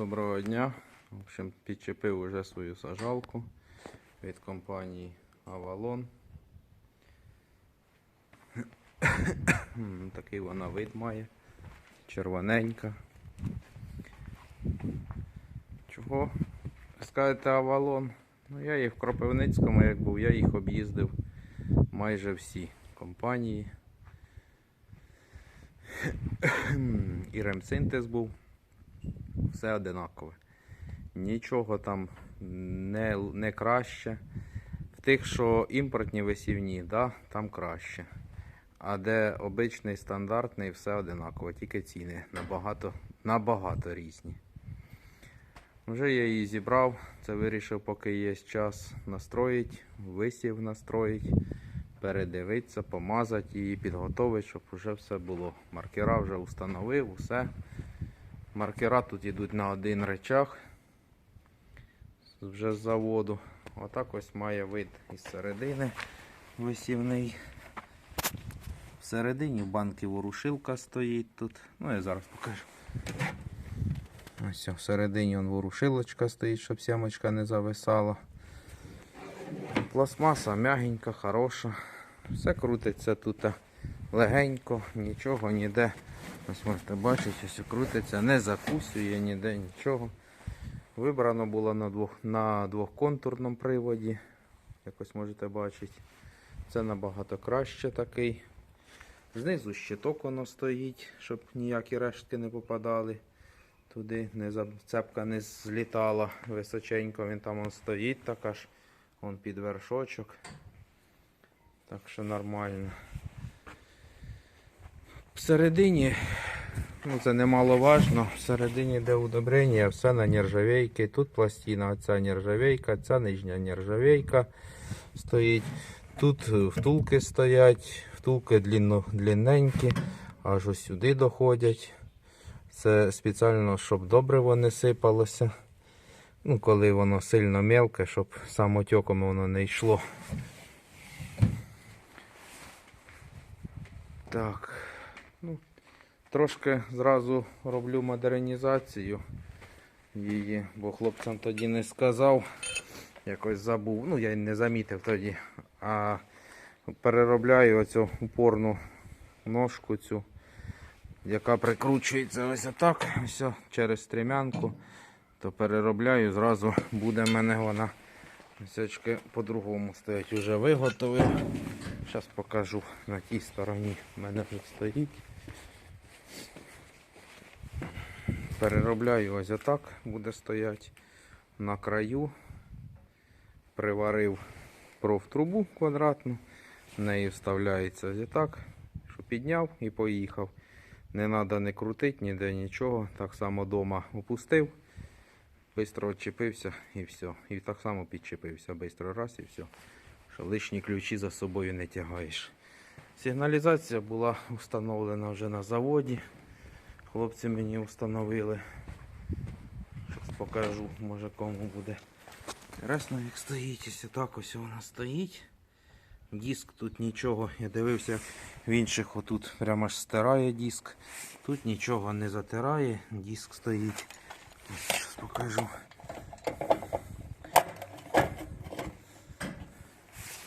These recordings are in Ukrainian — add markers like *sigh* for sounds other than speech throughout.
Доброго дня. В общем, підчепив уже свою сажалку від компанії Avalon. *coughs* Такий вона вид має. Червоненька. Чого? Скажете Avalon? Ну я їх в Кропивницькому, як був, я їх об'їздив майже всі компанії. *coughs* І ремсинтез був все одинакове. Нічого там не, не краще. В тих, що імпортні висівні, да, там краще. А де обичний стандартний, все одинаково, тільки ціни набагато, набагато різні. Вже я її зібрав, це вирішив, поки є час настроїть, висів настроїть, передивитися, помазати її, підготовити, щоб вже все було. Маркера вже встановив, усе. Маркера тут йдуть на один речах вже з заводу. Отак ось має вид із середини висівний. Всередині в банки ворушилка стоїть тут. Ну я зараз покажу. Ось всередині он ворушилочка стоїть, щоб сямочка не зависала. Пластмаса м'ягенька, хороша. Все крутиться тут легенько, нічого ніде. Ось можете бачити, що крутиться, не закусює ніде нічого. Вибрано було на двох, на двохконтурному приводі. Якось можете бачити. Це набагато краще такий. Знизу щиток воно стоїть, щоб ніякі рештки не попадали туди, не цепка не злітала височенько, він там он стоїть так аж он під вершочок. Так що нормально. Всередині, ну це немаловажно, всередині де удобрення, все на нержавейки. Тут пластина, ця нержавейка, ця нижня нержавейка стоїть. Тут е, втулки стоять, втулки длинно, длинненькі, аж ось сюди доходять. Це спеціально, щоб добриво не сипалося. Ну, коли воно сильно мелке, щоб самотеком воно не йшло. Так. Трошки зразу роблю модернізацію її, бо хлопцям тоді не сказав. Якось забув. Ну, я й не замітив тоді. А переробляю оцю упорну ножку цю, яка прикручується ось отак, ось через стрімянку. То переробляю, зразу буде в мене вона Сячки по-другому стоять. Уже виготовив. Зараз покажу на тій стороні. в мене тут стоїть. Переробляю ось отак буде стояти на краю. Приварив профтрубу квадратну. Неї вставляється ось так, що підняв і поїхав. Не треба не крутити ніде нічого. Так само вдома опустив. Бистро відчепився і все. І так само підчепився. Бистро раз і все. Що лишні ключі за собою не тягаєш. Сигналізація була встановлена вже на заводі. Хлопці мені встановили. Щас покажу, може кому буде. Інтересно, як стоїть. Ось так ось вона стоїть. Диск тут нічого. Я дивився в інших отут прямо ж стирає диск. Тут нічого не затирає, диск стоїть. Зараз покажу.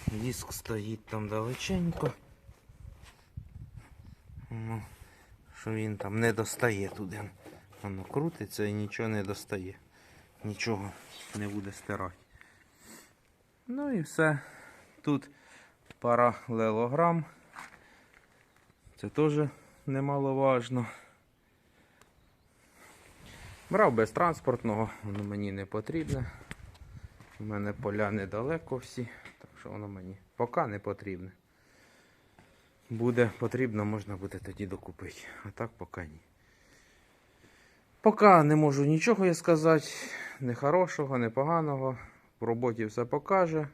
Диск стоїть там далеченько. Ну, що він там не достає туди. Воно крутиться і нічого не достає. Нічого не буде стирати. Ну і все. Тут паралелограм. Це теж немаловажно. Брав без транспортного, воно мені не потрібне. У мене поля недалеко всі, так що воно мені поки не потрібне. Буде потрібно, можна буде тоді докупити. А так поки ні. Поки не можу нічого я сказати, не хорошого, не поганого. В роботі все покаже.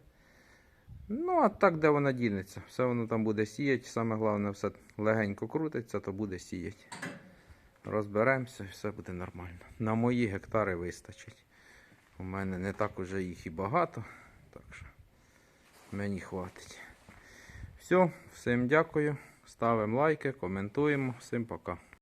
Ну, а так, де вона дінеться? Все воно там буде сіяти. Саме головне, все легенько крутиться, то буде сіяти. Розберемося і все буде нормально. На мої гектари вистачить. У мене не так уже їх і багато, так що мені хватить. Все, всім дякую. Ставимо лайки, коментуємо. Всім пока.